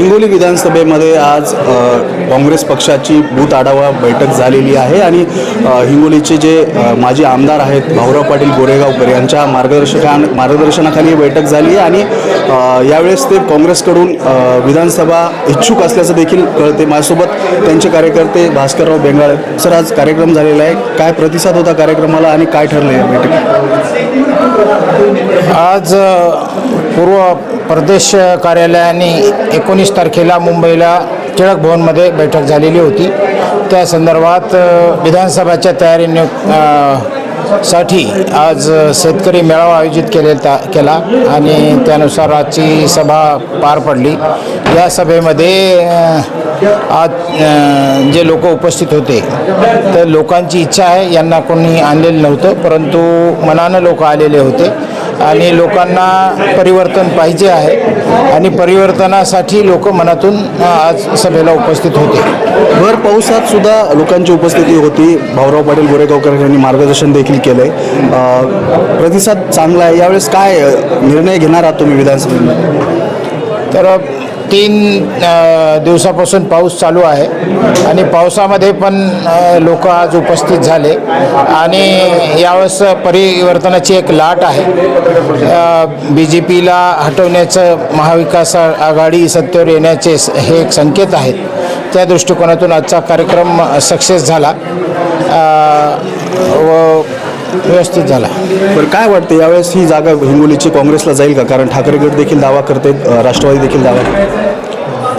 हिंगोली विधानसभेमध्ये आज काँग्रेस पक्षाची बूथ आढावा बैठक झालेली आहे आणि हिंगोलीचे जे माजी आमदार आहेत भाऊराव पाटील गोरेगावकर यांच्या मार्गदर्शका मार्गदर्शनाखाली ही बैठक झाली आहे आणि यावेळेस ते काँग्रेसकडून विधानसभा इच्छुक असल्याचं देखील कळते. माझ्यासोबत त्यांचे कार्यकर्ते भास्करराव बेंगाळ. सर आज कार्यक्रम झालेला आहे. काय प्रतिसाद होता कार्यक्रमाला आणि काय ठरलं या बैठकीत? आज पूर्व प्रदेश कार्यालयाने एकोणीस तारखेला मुंबईला टिळक भवनमध्ये बैठक झालेली होती. त्या संदर्भात विधानसभाच्या तयारीने साठी आज शेतकरी मेळावा आयोजित केलेला केला आणि त्यानुसार आजची सभा पार पडली. या सभेमध्ये आज जे लोक उपस्थित होते तर लोकांची इच्छा आहे यांना कोणी आणलेलं नव्हतं परंतु मनानं लोक आलेले होते. आणि लोकांना परिवर्तन पाहिजे आहे. आणि परिवर्तनासाठी लोक मनातून आज सभेला उपस्थित होते. भर पावसात सुद्धा लोकांची उपस्थिती होती. भाऊराव पाटील गोरेगावकर यांनी मार्गदर्शन देखील केलं आहे प्रतिसाद चांगला आहे. यावेळेस काय निर्णय घेणार आहात तुम्ही विधानसभेत तर तीन दिवसापासून पाऊस चालू आहे. आणि पावसामध्ये पण लोक आज उपस्थित झाले. आणि यावेळेस परिवर्तनाची एक लाट आहे. बी जे पीला हटवण्याचं महाविकास आघाडी सत्तेवर येण्याचे हे एक संकेत आहेत. त्या दृष्टिकोनातून आजचा कार्यक्रम सक्सेस झाला. व व्यवस्थित झाला. बरं काय वाटतं यावेळेस ही जागा हिंगोलीची काँग्रेसला जाईल का? कारण ठाकरे गट देखील दावा करते राष्ट्रवादी देखील दावा करते.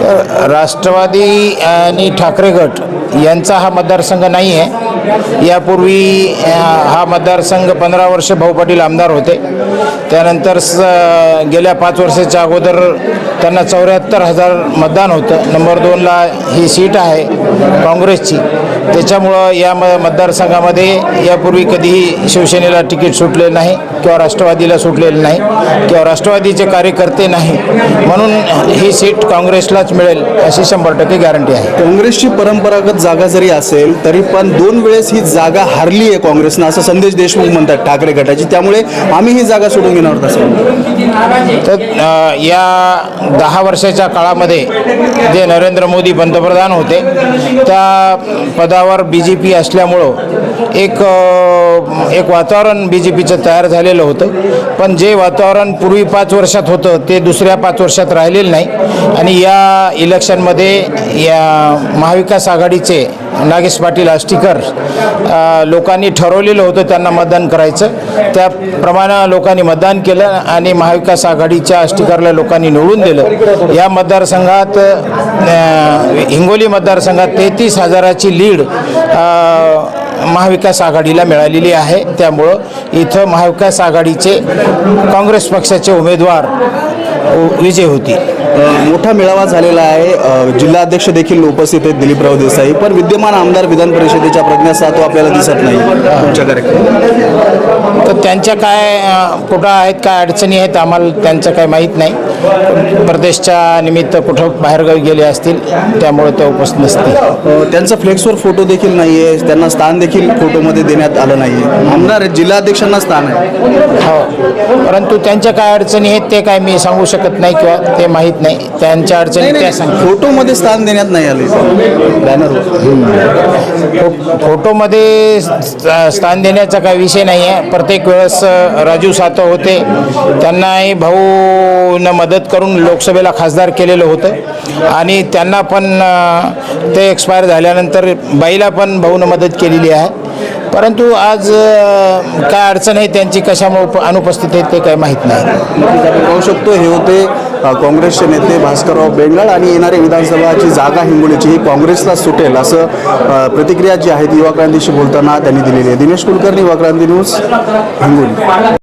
तर राष्ट्रवादी आणि ठाकरे गट यांचा हा मतदारसंघ नाही आहे. यापूर्वी हा मतदारसंघ पंधरा वर्ष भाऊ पाटील आमदार होते. त्यानंतर स गेल्या पाच वर्षाच्या अगोदर त्यांना चौऱ्याहत्तर हजार मतदान होतं. नंबर दोनला ही सीट आहे काँग्रेसची. त्याच्यामुळं या म मतदारसंघामध्ये यापूर्वी कधीही शिवसेनेला तिकीट सुटलेलं नाही किंवा राष्ट्रवादीला सुटलेलं नाही किंवा राष्ट्रवादीचे कार्यकर्ते नाही म्हणून ही सीट काँग्रेसलाच मिळेल अशी शंभर टक्के गॅरंटी आहे. काँग्रेसची परंपरागत जागा जरी असेल तरी पण दोन वेळेस ही जागा हारली आहे काँग्रेसनं असं संदेश देशमुख म्हणतात ठाकरे गटाची. त्यामुळे आम्ही ही जागा सोडून घेणार असं तर या दहा वर्षाच्या काळामध्ये जे नरेंद्र मोदी पंतप्रधान होते त्या पदावर बी जे पी असल्यामुळं एक एक वातावरण बी जे पीचं तयार झालेलं होतं. पण जे वातावरण पूर्वी पाच वर्षात होतं ते दुसऱ्या पाच वर्षात राहिलेलं नाही. आणि या इलेक्शनमध्ये या महाविकास आघाडीचे नागेश पाटील आष्टीकर लोकांनी ठरवलेलं होतं त्यांना मतदान करायचं. त्याप्रमाणे लोकांनी मतदान केलं आणि महाविकास आघाडीच्या आष्टीकरला लोकांनी निवडून दिलं. या मतदारसंघात हिंगोली मतदारसंघात तेहतीस हजाराची लीड महाविकास आघाडीला मिळालेली आहे. त्यामुळं इथं महाविकास आघाडीचे काँग्रेस पक्षाचे उमेदवार विजय होतील अ, मोठा मेळावा झालेला आहे. जिल्हाध्यक्ष देखील उपस्थित आहेत दिलीपराव देसाई. पण विद्यमान आमदार विधान परिषदेच्या प्रज्ञा सातव आपल्याला दिसत नाही. तुमच्या कार्यक्रमात. तर त्यांच्या काय कुठं आहेत काय अडचणी आहेत आम्हाला त्यांचं काय माहीत नाही. प्रदेशच्या निमित्त कुठं बाहेरगावी गेले असतील त्यामुळे ते उपस्थित नसतील. त्यांचा फ्लेक्सवर फोटो देखील नाही आहे त्यांना स्थान देखील फोटोमध्ये देण्यात आलं नाही आहे आमदार जिल्हाध्यक्षांना स्थान आहे. हो. परंतु त्यांच्या काय अडचणी आहेत ते काय मी सांगू शकत नाही किंवा ते माहीत नाही. त्यांच्या अडचणी त्या सांग फोटोमध्ये स्थान देण्यात नाही आले. बॅनरवर फो- फोटोमध्ये स्थान देण्याचा काही विषय नाही आहे प्रत्येक वेळेस राजू सातव होते. त्यांनाही भाऊनं मदत करून लोकसभेला खासदार केलेलं होतं. आणि त्यांना पण ते एक्सपायर झाल्यानंतर बाईला पण भाऊनं मदत केलेली आहे. परंतु आज काय अडचण आहे त्यांची कशामुळे उप- अनुपस्थित आहे ते काही माहीत नाही. पाहू शकतो हे होते काँग्रेसचे नेते भास्करराव बेंगाळ आणि येणाऱ्या विधानसभाची जागा हिंगोलीची ही काँग्रेसला सुटेल असं प्रतिक्रिया जी आहे ती युवा क्रांतीशी बोलताना त्यांनी दिलेली आहे. दिनेश कुलकर्णी युवा क्रांती न्यूज हिंगोली.